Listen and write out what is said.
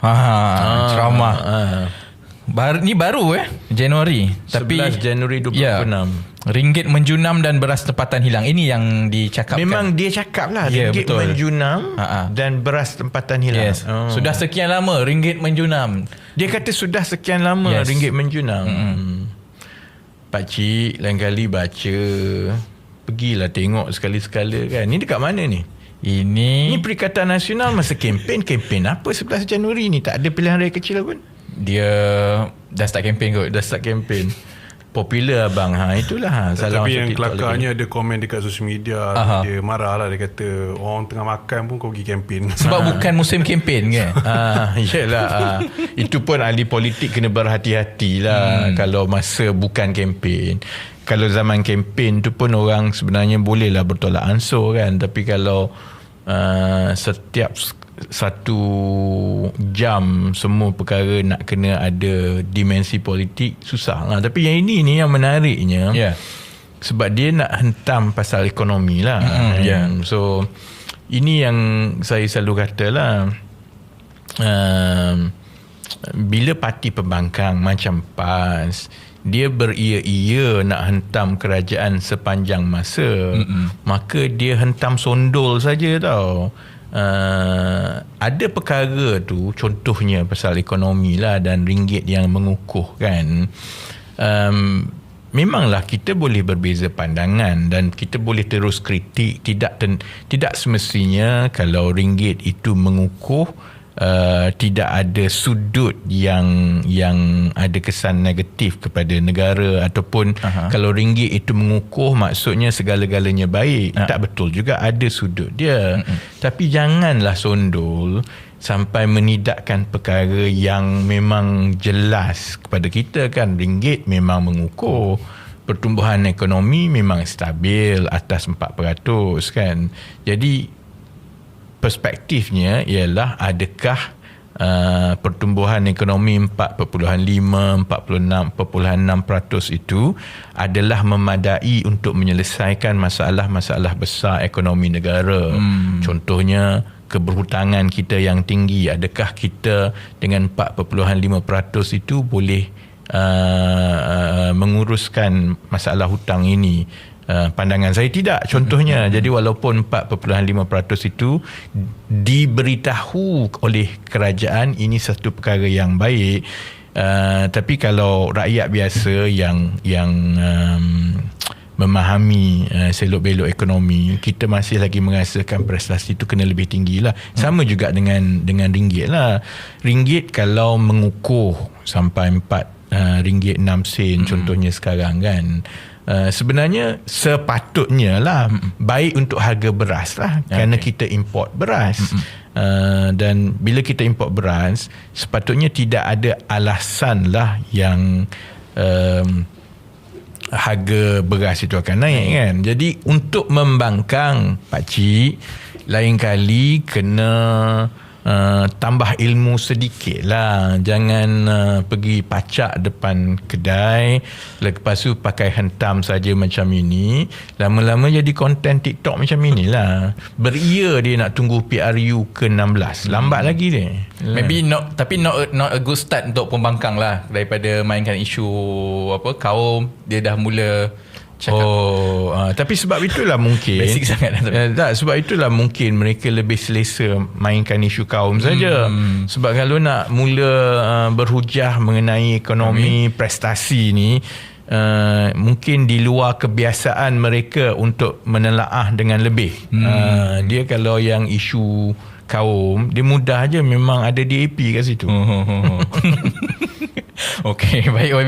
Ha, ceramah. Ah. Bar, ni baru eh Januari tapi 11 Januari 2026. ya, Ringgit menjunam dan beras tempatan hilang Ini yang dicakapkan Memang dia cakap lah Ya, ringgit betul. menjunam Ha-ha. dan beras tempatan hilang. Yes oh. Sudah sekian lama Ringgit menjunam Dia kata sudah sekian lama Yes. ringgit menjunam. Mm-hmm. Pak Cik lain kali baca. Pergilah tengok sekali-sekala kan. Ni dekat mana ni? Ini Ni Perikatan Nasional masa kempen. Kempen apa 11 Januari ni? Tak ada pilihan raya kecil pun. Dia Dah start campaign kot Dah start kempen. Popular abang. Ha, itulah. Ha. Salah Tapi yang kelakarnya ada komen dekat social media Aha. Dia marah lah Dia kata Orang tengah makan pun kau pergi kempen Sebab bukan musim campaign kan Ah, yelah ah. Itu pun ahli politik kena berhati-hati lah hmm. Kalau masa bukan kempen Kalau zaman kempen tu pun orang sebenarnya boleh lah bertolak ansur kan Tapi kalau uh, setiap satu jam semua perkara nak kena ada dimensi politik susah lah Tapi yang ini ni yang menariknya Ya. sebab dia nak hentam pasal ekonomi lah Mm, kan. ya. so ini yang saya selalu kata lah um, bila parti pembangkang macam PAS dia beria-ia nak hentam kerajaan sepanjang masa Mm-mm. maka dia hentam sondol saja tau uh, ada perkara tu contohnya pasal ekonomi lah dan ringgit yang mengukuh kan? Um, memanglah kita boleh berbeza pandangan dan kita boleh terus kritik? Tidak ten, tidak semestinya kalau ringgit itu mengukuh uh, tidak ada sudut yang yang ada kesan negatif kepada negara ataupun Aha. kalau ringgit itu mengukuh maksudnya segala-galanya baik Ha. tak betul juga ada sudut dia tapi janganlah sondol sampai menidakkan perkara yang memang jelas kepada kita kan ringgit memang mengukuh pertumbuhan ekonomi memang stabil atas 4% kan jadi perspektifnya ialah adakah uh, pertumbuhan ekonomi 4.5 46.6% itu adalah memadai untuk menyelesaikan masalah-masalah besar ekonomi negara. Hmm. Contohnya keberhutangan kita yang tinggi adakah kita dengan 4.5% itu boleh uh, uh, menguruskan masalah hutang ini Uh, pandangan saya tidak. Contohnya jadi walaupun 4.5% itu diberitahu oleh kerajaan ini satu perkara yang baik. Uh, tapi kalau rakyat biasa yang yang um, memahami uh, selok belok ekonomi kita masih lagi merasakan prestasi itu kena lebih tinggi lah. Sama juga dengan dengan ringgit lah. Ringgit kalau mengukuh sampai 4 uh, ringgit 6 sen hmm. contohnya sekarang kan. Uh, sebenarnya sepatutnya lah mm baik untuk harga beras lah okay. kerana kita import beras. Uh, dan bila kita import beras sepatutnya tidak ada alasan lah yang um, harga beras itu akan naik kan. Jadi untuk membangkang pakcik lain kali kena Uh, tambah ilmu sedikit lah Jangan uh, pergi pacak depan kedai Lepas tu pakai hentam saja macam ini. Lama-lama jadi konten TikTok macam inilah. Beria dia nak tunggu PRU ke-16 Lambat lagi dia. Maybe not Tapi not not a good start Untuk pembangkang lah Daripada mainkan isu Apa Kaum Dia dah mula Cakap Oh, uh, tapi sebab itulah mungkin Basic sangat tapi. Eh, tak, sebab itulah mungkin mereka lebih selesa mainkan isu kaum saja. Hmm. Sebab kalau nak mula uh, berhujah mengenai ekonomi prestasi ni uh, mungkin di luar kebiasaan mereka untuk menelaah dengan lebih. Hmm. Uh, dia kalau yang isu kaum dia mudah aja memang ada DAP kat situ. Okay baik YB